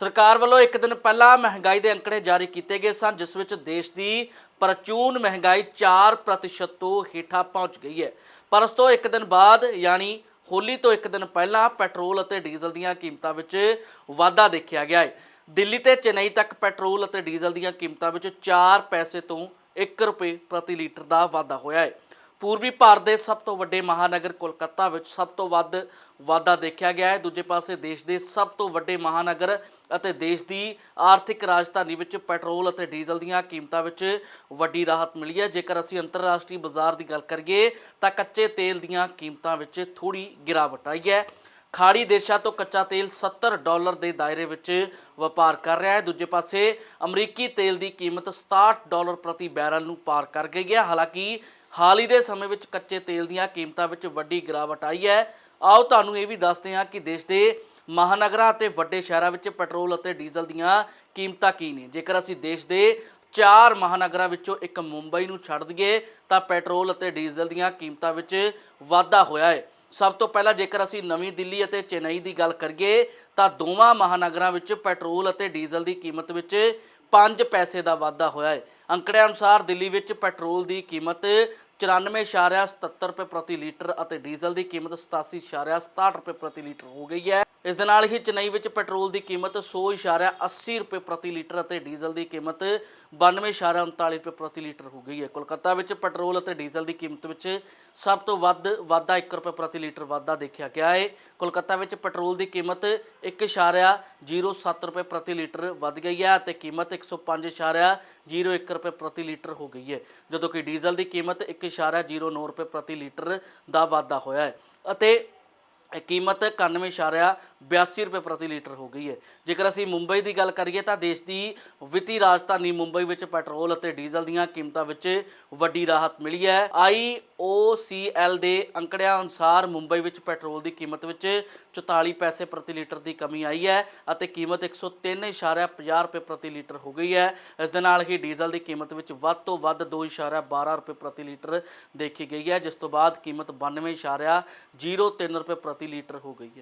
ਸਰਕਾਰ ਵੱਲੋਂ ਇੱਕ ਦਿਨ ਪਹਿਲਾਂ ਮਹਿੰਗਾਈ ਦੇ ਅੰਕੜੇ ਜਾਰੀ ਕੀਤੇ ਗਏ ਸਨ, ਜਿਸ ਵਿੱਚ ਦੇਸ਼ ਦੀ ਪ੍ਰਚੂਨ ਮਹਿੰਗਾਈ 4% ਤੋਂ ਹੇਠਾਂ ਪਹੁੰਚ ਗਈ ਹੈ। ਪਰ ਉਸ ਤੋਂ ਇੱਕ ਦਿਨ ਬਾਅਦ, ਯਾਨੀ ਹੋਲੀ ਤੋਂ ਇੱਕ ਦਿਨ ਪਹਿਲਾਂ, ਪੈਟਰੋਲ ਅਤੇ ਡੀਜ਼ਲ ਦੀਆਂ ਕੀਮਤਾਂ ਵਿੱਚ ਵਾਧਾ ਦੇਖਿਆ ਗਿਆ ਹੈ। ਦਿੱਲੀ ਤੇ ਚੇਨਈ ਤੱਕ ਪੈਟਰੋਲ ਅਤੇ ਡੀਜ਼ਲ ਦੀਆਂ ਕੀਮਤਾਂ ਵਿੱਚ 4 ਪੈਸੇ ਤੋਂ 1 ਰੁਪਏ ਪ੍ਰਤੀ ਲੀਟਰ ਦਾ ਵਾਧਾ ਹੋਇਆ ਹੈ। ਪੂਰਬੀ ਭਾਰਤ ਦੇ ਸਭ ਤੋਂ ਵੱਡੇ ਮਹਾਨਗਰ ਕੋਲਕਾਤਾ ਵਿੱਚ ਸਭ ਤੋਂ ਵੱਧ ਵਾਧਾ ਦੇਖਿਆ ਗਿਆ ਹੈ। ਦੂਜੇ ਪਾਸੇ ਦੇਸ਼ ਦੇ ਸਭ ਤੋਂ ਵੱਡੇ ਮਹਾਨਗਰ ਅਤੇ ਦੇਸ਼ ਦੀ ਆਰਥਿਕ ਰਾਜਧਾਨੀ ਵਿੱਚ ਪੈਟਰੋਲ ਅਤੇ ਡੀਜ਼ਲ ਦੀਆਂ ਕੀਮਤਾਂ ਵਿੱਚ ਵੱਡੀ ਰਾਹਤ ਮਿਲੀ ਹੈ। ਜੇਕਰ ਅਸੀਂ ਅੰਤਰਰਾਸ਼ਟਰੀ ਬਾਜ਼ਾਰ ਦੀ ਗੱਲ ਕਰੀਏ, ਤਾਂ ਕੱਚੇ ਤੇਲ ਦੀਆਂ ਕੀਮਤਾਂ ਵਿੱਚ ਥੋੜੀ ਗਿਰਾਵਟ ਆਈ ਹੈ। ਖਾੜੀ ਦੇਸ਼ਾਂ ਤੋਂ ਕੱਚਾ ਤੇਲ 70 ਡਾਲਰ ਦੇ ਦਾਇਰੇ ਵਿੱਚ ਵਪਾਰ ਕਰ ਰਿਹਾ ਹੈ। ਦੂਜੇ ਪਾਸੇ ਅਮਰੀਕੀ ਤੇਲ ਦੀ ਕੀਮਤ 67 ਡਾਲਰ ਪ੍ਰਤੀ ਬੈਰਲ ਨੂੰ ਪਾਰ ਕਰ ਗਈ ਹੈ। ਹਾਲਾਂਕਿ ਹਾਲ ਹੀ ਦੇ ਸਮੇਂ ਵਿੱਚ ਕੱਚੇ ਤੇਲ ਦੀਆਂ ਕੀਮਤਾਂ ਵਿੱਚ ਵੱਡੀ ਗਿਰਾਵਟ ਆਈ ਹੈ। ਆਓ ਤੁਹਾਨੂੰ ਇਹ ਵੀ ਦੱਸਦੇ ਹਾਂ ਕਿ ਦੇਸ਼ ਦੇ ਮਹਾਨਗਰਾਂ ਅਤੇ ਵੱਡੇ ਸ਼ਹਿਰਾਂ ਵਿੱਚ ਪੈਟਰੋਲ ਅਤੇ ਡੀਜ਼ਲ ਦੀਆਂ ਕੀਮਤਾਂ ਕੀ ਨੇ। ਜੇਕਰ ਅਸੀਂ ਦੇਸ਼ ਦੇ ਚਾਰ ਮਹਾਨਗਰਾਂ ਵਿੱਚੋਂ ਇੱਕ ਮੁੰਬਈ ਨੂੰ ਛੱਡ ਦਈਏ, ਤਾਂ ਪੈਟਰੋਲ ਅਤੇ ਡੀਜ਼ਲ ਦੀਆਂ ਕੀਮਤਾਂ ਵਿੱਚ ਵਾਧਾ ਹੋਇਆ ਹੈ। ਸਭ ਤੋਂ ਪਹਿਲਾਂ ਜੇਕਰ ਅਸੀਂ ਨਵੀਂ ਦਿੱਲੀ ਅਤੇ ਚੇਨਈ ਦੀ ਗੱਲ ਕਰੀਏ, ਤਾਂ ਦੋਵਾਂ ਮਹਾਨਗਰਾਂ ਵਿੱਚ ਪੈਟਰੋਲ ਅਤੇ ਡੀਜ਼ਲ ਦੀ ਕੀਮਤ ਵਿੱਚ 5 ਪੈਸੇ ਦਾ ਵਾਧਾ ਹੋਇਆ ਹੈ। ਅੰਕੜਿਆਂ ਅਨੁਸਾਰ ਦਿੱਲੀ ਵਿੱਚ ਪੈਟਰੋਲ ਦੀ ਕੀਮਤ 94.77 ਰੁਪਏ ਪ੍ਰਤੀ ਲੀਟਰ ਅਤੇ ਡੀਜ਼ਲ ਦੀ ਕੀਮਤ 87.67 ਰੁਪਏ ਪ੍ਰਤੀ ਲੀਟਰ ਹੋ ਗਈ ਹੈ। ਇਸ ਦੇ ਨਾਲ ਹੀ ਚੇਨਈ ਵਿੱਚ ਪੈਟਰੋਲ ਦੀ ਕੀਮਤ 100.80 ਰੁਪਏ ਪ੍ਰਤੀ ਲੀਟਰ ਅਤੇ ਡੀਜ਼ਲ ਦੀ ਕੀਮਤ 92.39 ਰੁਪਏ ਪ੍ਰਤੀ ਲੀਟਰ ਹੋ ਗਈ ਹੈ। ਕੋਲਕਾਤਾ ਵਿੱਚ ਪੈਟਰੋਲ ਅਤੇ ਡੀਜ਼ਲ ਦੀ ਕੀਮਤ ਵਿੱਚ ਸਭ ਤੋਂ ਵੱਧ, ਵਾਧਾ 1 ਰੁਪਏ ਪ੍ਰਤੀ ਲੀਟਰ ਵਾਧਾ ਦੇਖਿਆ ਗਿਆ ਹੈ। ਕੋਲਕਾਤਾ ਵਿੱਚ ਪੈਟਰੋਲ ਦੀ ਕੀਮਤ 1.07 ਰੁਪਏ ਪ੍ਰਤੀ ਲੀਟਰ ਵੱਧ ਗਈ ਹੈ ਅਤੇ ਕੀਮਤ 105.01 ਰੁਪਏ ਪ੍ਰਤੀ ਲੀਟਰ ਹੋ ਗਈ ਹੈ, ਜਦੋਂ ਕਿ ਡੀਜ਼ਲ ਦੀ ਕੀਮਤ 1.09 ਰੁਪਏ ਪ੍ਰਤੀ ਲੀਟਰ ਦਾ ਵਾਧਾ ਹੋਇਆ ਹੈ। ਅਤੇ ਇਹ ਕੀਮਤ 91.82 ਰੁਪਏ ਪ੍ਰਤੀ ਲੀਟਰ ਹੋ ਗਈ ਹੈ। ਜੇਕਰ ਅਸੀਂ ਮੁੰਬਈ ਦੀ ਗੱਲ ਕਰੀਏ ਤਾਂ ਦੇਸ਼ ਦੀ ਵਿੱਤੀ ਰਾਜਧਾਨੀ ਮੁੰਬਈ ਵਿੱਚ ਪੈਟਰੋਲ ਅਤੇ ਡੀਜ਼ਲ ਦੀਆਂ ਕੀਮਤਾਂ ਵਿੱਚ ਵੱਡੀ ਰਾਹਤ ਮਿਲੀ ਹੈ। IOCL ਦੇ ਅੰਕੜਿਆਂ ਅਨੁਸਾਰ ਮੁੰਬਈ ਵਿੱਚ ਪੈਟਰੋਲ ਦੀ ਕੀਮਤ ਵਿੱਚ 44 ਪੈਸੇ ਪ੍ਰਤੀ ਲੀਟਰ ਦੀ ਕਮੀ ਆਈ ਹੈ ਅਤੇ ਕੀਮਤ 103.50 ਰੁਪਏ ਪ੍ਰਤੀ ਲੀਟਰ ਹੋ ਗਈ ਹੈ। ਇਸ ਦੇ ਨਾਲ ਹੀ ਡੀਜ਼ਲ ਦੀ ਕੀਮਤ ਵਿੱਚ ਵੱਧ ਤੋਂ ਵੱਧ 2.12 ਰੁਪਏ ਪ੍ਰਤੀ ਲੀਟਰ ਦੇਖੀ ਗਈ ਹੈ, ਜਿਸ ਤੋਂ ਬਾਅਦ ਕੀਮਤ 92.03 ਰੁਪਏ ਪ੍ਰਤੀ ਲੀਟਰ ਹੋ ਗਈ ਹੈ।